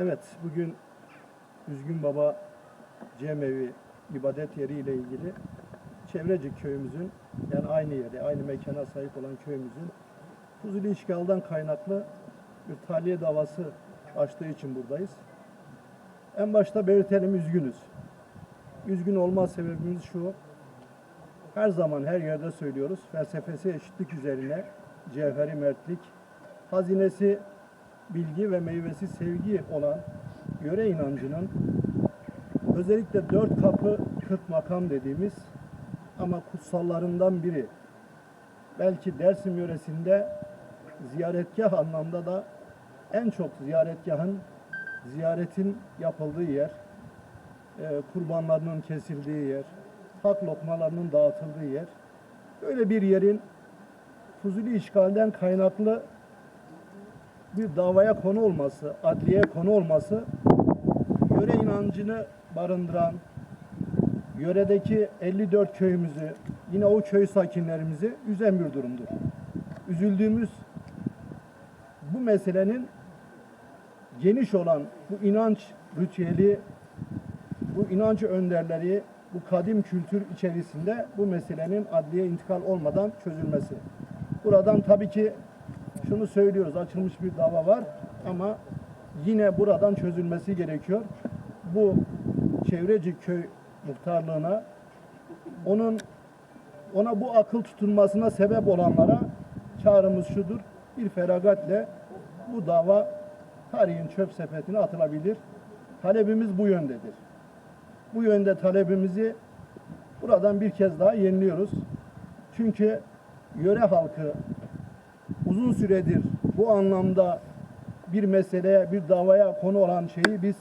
Evet, bugün Üzgün Baba Cemevi ibadet yeri ile ilgili Çevrecik köyümüzün yani aynı yere, aynı mekana sahip olan köyümüzün Fuzuli işgaldan kaynaklı bir tahliye davası açtığı için buradayız. En başta belirtelim üzgünüz. Üzgün olma sebebimiz şu. Her zaman her yerde söylüyoruz. Felsefesi eşitlik üzerine cevheri mertlik, hazinesi bilgi ve meyvesi sevgi olan yöre inancının özellikle dört kapı kırk makam dediğimiz ama kutsallarından biri belki Dersim yöresinde ziyaretgah anlamda da en çok ziyaretgahın ziyaretin yapıldığı yer, e, kurbanlarının kesildiği yer, hak lokmalarının dağıtıldığı yer. Böyle bir yerin Fuzuli işgalden kaynaklı bir davaya konu olması, adliye konu olması, yöre inancını barındıran, yöredeki 54 köyümüzü, yine o köy sakinlerimizi üzen bir durumdur. Üzüldüğümüz bu meselenin geniş olan bu inanç ritüeli, bu inanç önderleri, bu kadim kültür içerisinde bu meselenin adliye intikal olmadan çözülmesi. Buradan tabii ki şunu söylüyoruz, açılmış bir dava var ama yine buradan çözülmesi gerekiyor. Bu Çevrecik köy muhtarlığına onun ona bu akıl tutulmasına sebep olanlara çağrımız şudur. Bir feragatle bu dava tarihin çöp sepetine atılabilir. Talebimiz bu yöndedir. Bu yönde talebimizi buradan bir kez daha yeniliyoruz. Çünkü yöre halkı uzun süredir bu anlamda bir meseleye, bir davaya konu olan şeyi biz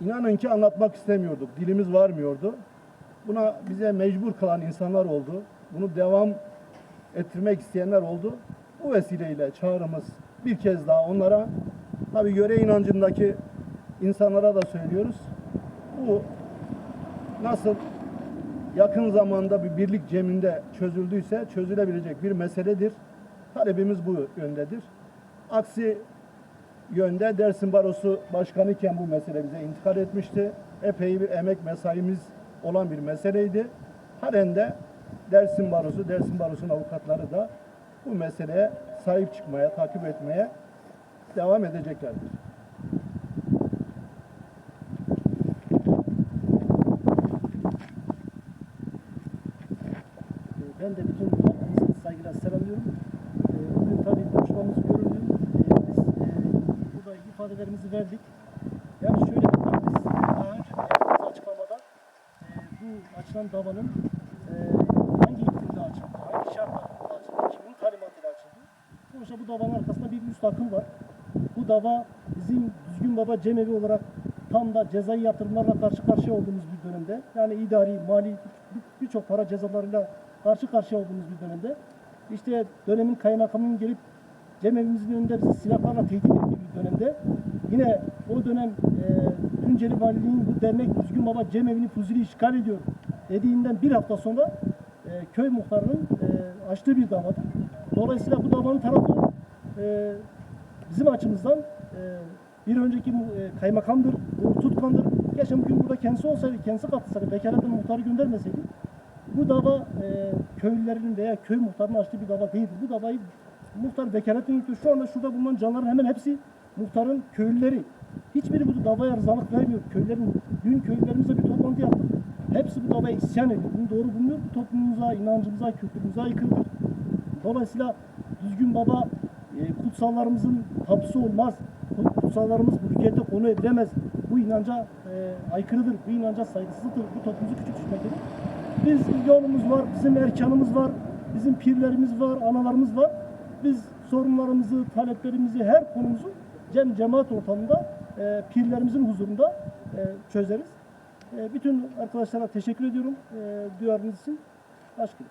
inanın ki anlatmak istemiyorduk. Dilimiz varmıyordu. Buna bize mecbur kalan insanlar oldu. Bunu devam ettirmek isteyenler oldu. Bu vesileyle çağrımız bir kez daha onlara tabi yöre inancındaki insanlara da söylüyoruz. Bu nasıl yakın zamanda bir birlik ceminde çözüldüyse çözülebilecek bir meseledir. Talebimiz bu yöndedir. Aksi yönde Dersim Barosu Başkanı iken bu mesele bize intikal etmişti. Epey bir emek mesaimiz olan bir meseleydi. Halen de Dersim Barosu, Dersim Barosu'nun avukatları da bu meseleye sahip çıkmaya, takip etmeye devam edeceklerdir. Ben de bütün halkımızı saygıyla selamlıyorum. Ee, Bugün tabii buluşmamız görüldü. Ee, Biz e, burada ifadelerimizi verdik. Yani şöyle biz daha önce de açıklamada e, bu açılan davanın e, hangi iklimde açıldı, hangi şart altında açıldı, kimin talimatıyla açıldı. Sonuçta bu davanın arkasında bir üst akıl var. Bu dava bizim Düzgün Baba Cemevi olarak tam da cezai yatırımlarla karşı karşıya olduğumuz bir dönemde yani idari, mali bir- birçok para cezalarıyla karşı karşıya olduğumuz bir dönemde işte dönemin kaymakamının gelip cemevimizin önünde bizi silahlarla tehdit ettiği bir dönemde yine o dönem e, Tunceli Valiliğin bu dernek Düzgün Baba Cemevi'ni Fuzuli işgal ediyor dediğinden bir hafta sonra e, köy muhtarının e, açtığı bir davadır. Dolayısıyla bu davanın tarafı e, bizim açımızdan e, bir önceki e, kaymakamdır, Tutkan'dır. Geçen gün burada kendisi olsaydı, kendisi katılsaydı, vekaletten muhtarı göndermeseydi bu dava e, köylülerin veya köy muhtarının açtığı bir dava değildir. Bu davayı muhtar vekaletten yürütüyor. Şu anda şurada bulunan canların hemen hepsi muhtarın köylüleri. Hiçbiri bu davaya rızalık vermiyor. Köylerin, dün köylerimizle bir toplantı yaptık. Hepsi bu davaya isyan ediyor. Bunu doğru bulmuyor. Bu toplumumuza, inancımıza, kültürümüze aykırıdır. Dolayısıyla düzgün baba e, kutsallarımızın tapusu olmaz. Kutsallarımız bu hükümete konu edilemez. Bu inanca e, aykırıdır. Bu inanca saygısızlıktır. Bu toplumuzu küçük düşmektedir. Biz yolumuz var, bizim erkanımız var, bizim pirlerimiz var, analarımız var. Biz sorunlarımızı, taleplerimizi, her konumuzu cem cemaat ortamında e, pirlerimizin huzurunda e, çözeriz. E, bütün arkadaşlara teşekkür ediyorum e, duyarınız için. Başka.